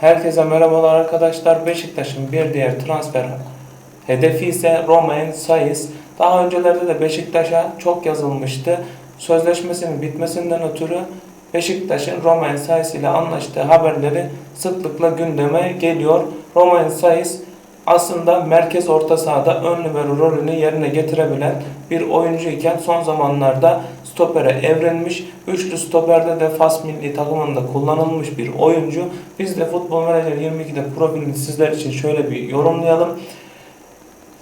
Herkese merhabalar arkadaşlar. Beşiktaş'ın bir diğer transfer hedefi ise Romain Saiz. Daha öncelerde de Beşiktaş'a çok yazılmıştı. Sözleşmesinin bitmesinden ötürü Beşiktaş'ın Romain Saiz ile anlaştığı haberleri sıklıkla gündeme geliyor. Romain Saiz aslında merkez orta sahada ön libero rolünü yerine getirebilen bir oyuncu iken son zamanlarda stopere evrilmiş. Üçlü stoperde de Fas milli takımında kullanılmış bir oyuncu. Biz de Futbol Manager 22'de profilini sizler için şöyle bir yorumlayalım.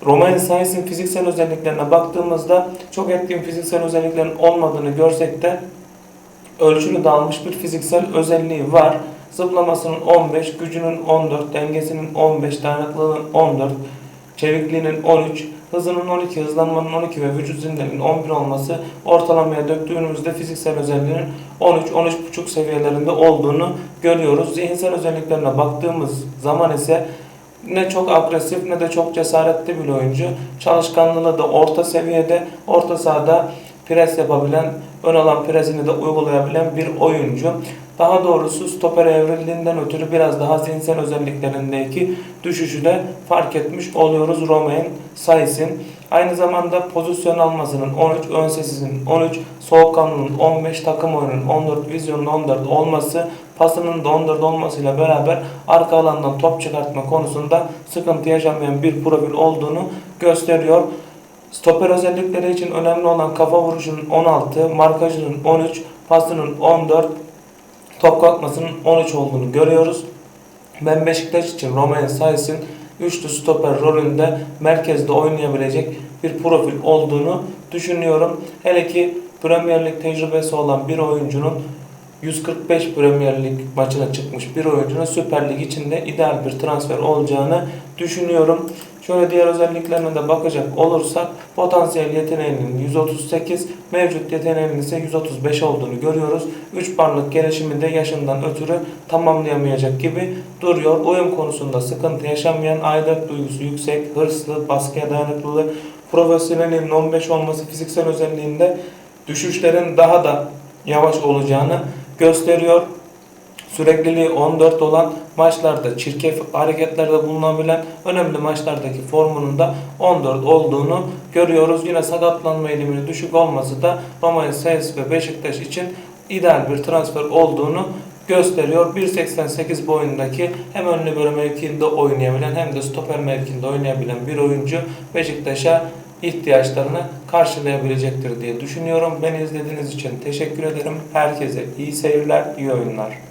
Romain Saiz'in fiziksel özelliklerine baktığımızda çok etkin fiziksel özelliklerin olmadığını görsek de ölçülü dağılmış bir fiziksel özelliği var. Zıplamasının 15, gücünün 14, dengesinin 15, dayanıklılığının 14, çevikliğinin 13, hızının 12, hızlanmanın 12 ve vücut zindenin 11 olması ortalamaya döktüğümüzde fiziksel özelliğinin 13-13,5 seviyelerinde olduğunu görüyoruz. Zihinsel özelliklerine baktığımız zaman ise ne çok agresif ne de çok cesaretli bir oyuncu. Çalışkanlığı da orta seviyede, orta sahada pres yapabilen, ön alan presini de uygulayabilen bir oyuncu. Daha doğrusu stopere evrildiğinden ötürü biraz daha zihinsel özelliklerindeki düşüşü de fark etmiş oluyoruz Romain Saiz'in. Aynı zamanda pozisyon almasının 13, ön sesinin 13, soğukkanlılığının 15, takım oyununun 14, vizyonun 14 olması, pasının da 14 olmasıyla beraber arka alandan top çıkartma konusunda sıkıntı yaşamayan bir profil olduğunu gösteriyor. Stoper özellikleri için önemli olan kafa vuruşunun 16, markajının 13, pasının 14, top kalkmasının 13 olduğunu görüyoruz. Ben Beşiktaş için Romain Saiz'in üçlü stoper rolünde merkezde oynayabilecek bir profil olduğunu düşünüyorum. Hele ki Premier Lig tecrübesi olan bir oyuncunun 145 Premier Lig maçına çıkmış bir oyuncunun Süper Lig içinde ideal bir transfer olacağını düşünüyorum. Şöyle diğer özelliklerine de bakacak olursak potansiyel yeteneğinin 138, mevcut yeteneğinin ise 135 olduğunu görüyoruz. 3 parlık gelişiminde yaşından ötürü tamamlayamayacak gibi duruyor. Oyun konusunda sıkıntı yaşamayan, aidat duygusu yüksek, hırslı, baskıya dayanıklılığı, profesyonelliğinin 15 olması fiziksel özelliğinde düşüşlerin daha da yavaş olacağını gösteriyor. Sürekliliği 14 olan maçlarda çirkef hareketlerde bulunabilen önemli maçlardaki formunun da 14 olduğunu görüyoruz. Yine sakatlanma eğiliminin düşük olması da Romain Sainz ve Beşiktaş için ideal bir transfer olduğunu gösteriyor. 1.88 boyundaki hem ön libero mevkiinde oynayabilen hem de stoper mevkiinde oynayabilen bir oyuncu Beşiktaş'a ihtiyaçlarını karşılayabilecektir diye düşünüyorum. Beni izlediğiniz için teşekkür ederim. Herkese iyi seyirler, iyi oyunlar.